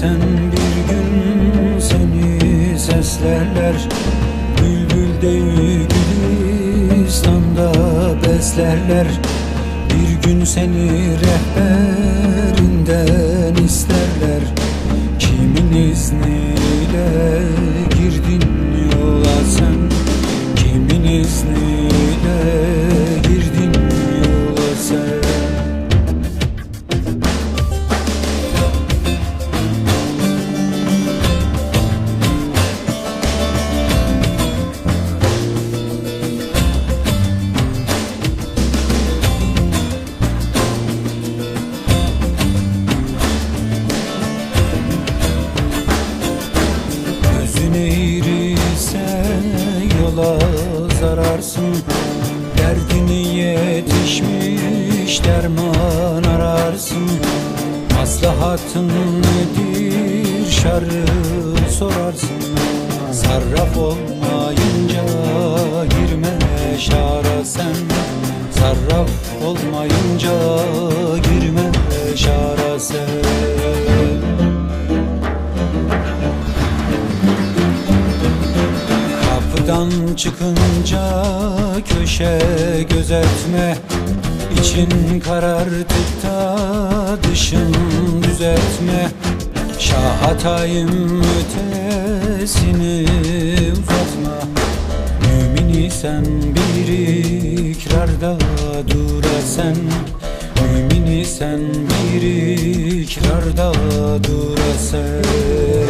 sen bir gün seni seslerler. Bülbül deyi gülistan'da beslerler. Bir gün seni rehber good. Yola zararsın. Derdini yetişmiş derman ararsın. Maslahatın nedir şarı sorarsın. Sarraf olmayınca girme şara sen. Sarraf olmayınca Kapıdan çıkınca köşe gözetme. İçin karartıp da dışın düzeltme Şah hatayım ötesini uzatma. Mümin isen bir ikrarda dura sen Mümin isen bir ikrarda dura sen